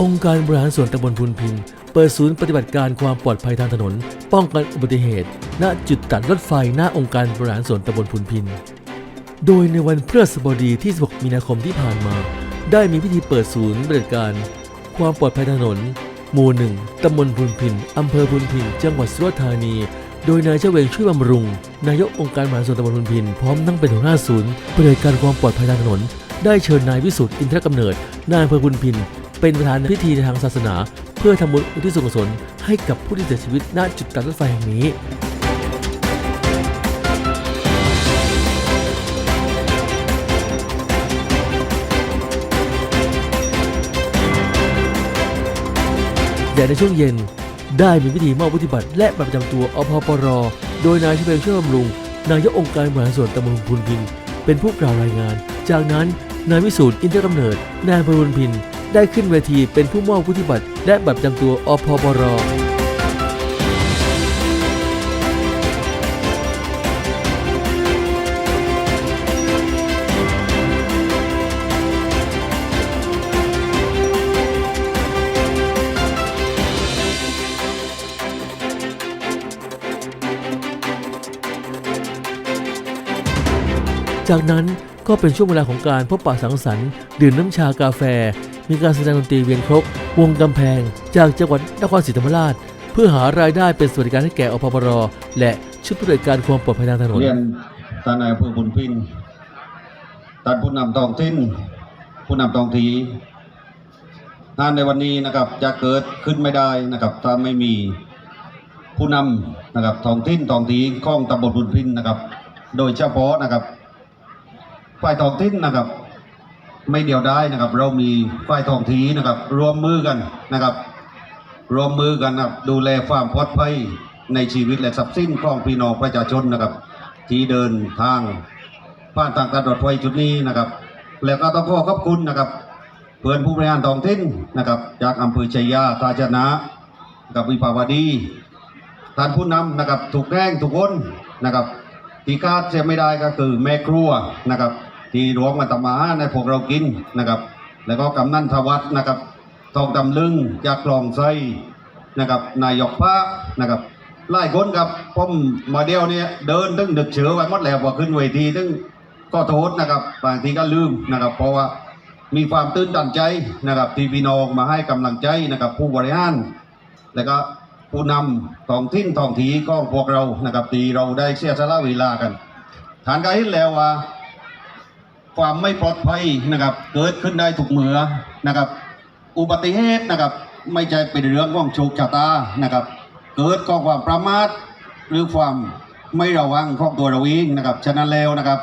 องค์การบริหารส่วนตำบลพุนพิน เปิดศูนย์ปฏิบัติการความปลอดภัยทางถนน ป้องกันอุบัติเหตุ ณจุดตัดรถไฟหน้าองค์การบริหารส่วนตำบลพุนพิน โดยในวันพฤหัสบดีที่ 16 มีนาคมที่ผ่านมา ได้มีพิธีเปิดศูนย์ปฏิบัติการ ความปลอดภัยถนน หมู่หนึ่งตำบลพุนพิน อำเภอพุนพิน จังหวัดสุราษฎร์ธานี โดยนายเจเวงช่วยบำรุง นายกองค์การมหาส่วนตำบลพุนพิน พร้อมนั่งเป็นหัวหน้าศูนย์ปฏิบัติการความปลอดภัยทางถนน ได้เชิญนายวิสุทธิ์อินทรกำเนิด นายอำเภอพุนพิน เป็นประธานในพิธีทางศาสนา เพื่อทำบุญอุทิศส่วนกุศลให้กับผู้ที่เสียชีวิตณจุดตัดรถไฟแห่งนี้ และในช่วงเย็น ได้มีพิธีมอบวุฒิบัตรและบัตรประจำตัวอพปร โดยนายชเวงช่วยบำรุง นายกองค์การบริหารส่วนตำบลพุนพิน เป็นผู้กล่าวรายงาน จากนั้นนายวิสูตรอินทรกำเนิด นายพูนพิน ได้ขึ้นเวทีเป็นผู้มอบวุฒิบัตรและบัตรประจำตัวอพปร จากนั้นก็เป็นช่วงเวลาของการพบปะสังสรรค์ ดื่มน้ำชากาแฟ มีการแสดงดนตรีเวียนครกวงกำแพง จากจังหวัดนครศรีธรรมราช เพื่อหารายได้เป็นสวัสดิการให้แก่อพปรและชุดบัติการความปลอดภัยทางถนนเรียนท่านนายอำเภอบุญพินท่านผู้นำท้องถิ่นผู้นำท้องทีงานในวันนี้นะครับจะเกิดขึ้นไม่ได้นะครับถ้าไม่มีผู้นำนะครับท้องถิ่นท้องทีข้องตำบลบุญพินนะครับ โดยเฉพาะนะครับ ฝ่ายท้องถิ่นนะครับ ไม่เดียวได้นะครับ เรามีฝ่ายท้องทีนะครับ รวมมือกันนะครับ รวมมือกันนะครับดูแลความปลอดภัยในชีวิตและทรัพย์สินของพี่น้องประชาชนนะครับ ที่เดินทางผ่านทางการรถไฟจุดนี้นะครับ แล้วก็ต้องขอขอบคุณนะครับ เพื่อนผู้บริหารท้องถิ่นนะครับ จากอำเภอชัยยาทาชนะกับวิภาวดีท่านผู้นำนะครับถูกแกล้งถูกคนนะครับ ที่คาดเสียไม่ได้ก็คือแม่ครัวนะครับ ที่รวมกันทำมาในพวกเรากินนะครับ แล้วก็กำนันทวัฒนะครับทองดำลึงจากกลองไส้นะครับนายกพระนะครับไล่คนครับผมมาเดียวเนี่ยเดินตึงดึกเฉือไว้หมดแล้วพอขึ้นเวทีตึงก็โทษนะครับบางทีก็ลืมนะครับ เพราะว่ามีความตื่นตันใจนะครับที่พี่น้องมาให้กำลังใจนะครับผู้บริหารแล้วก็ ผู้นำท้องถิ่นท้องทีก็พวกเรานะครับที่เราได้เสียสละเวลากันฐานการเห็นแล้วว่า ความไม่ปลอดภัยนะครับ เกิดขึ้นได้ทุกเมื่อนะครับ อุบัติเหตุนะครับ ไม่ใช่เป็นเรื่องของโชคชะตานะครับ เกิดก็ความประมาทหรือความไม่ระวังของตัวเราเองนะครับฉะนั้นแล้วนะครับ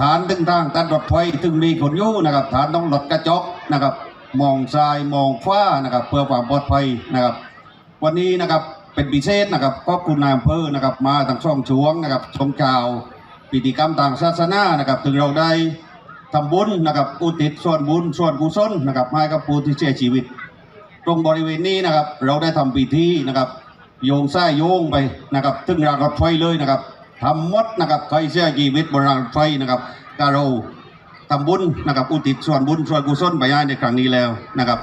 ฐานตึงทางตัดรถไฟถึงมีคนยู่นะครับ ฐานต้องหลดกระจกนะครับ มองซ้ายมองฟ้านะครับ เพื่อความปลอดภัยนะครับ วันนี้นะครับเป็นพิเศษนะครับก็คุณนายอำเภอนะครับมาทางช่องช่วงนะครับชมข่าวพิธีกรรมทางศาสนานะครับถึงเราได้ทำบุญนะครับอุทิศส่วนบุญส่วนกุศลนะครับให้กับผู้ที่เสียชีวิต ตรงบริเวณนี้นะครับ เราได้ทำพิธีนะครับโยงส้โยงไปนะครับถึงรางรถไฟเลยนะครับทำมดนะครับใครเสียชีวิตบนรางรถไฟนะครับก็เราทำบุญนะครับอุทิศส่วนบุญส่วนกุศลไปให้ในครั้งนี้แล้วนะครับ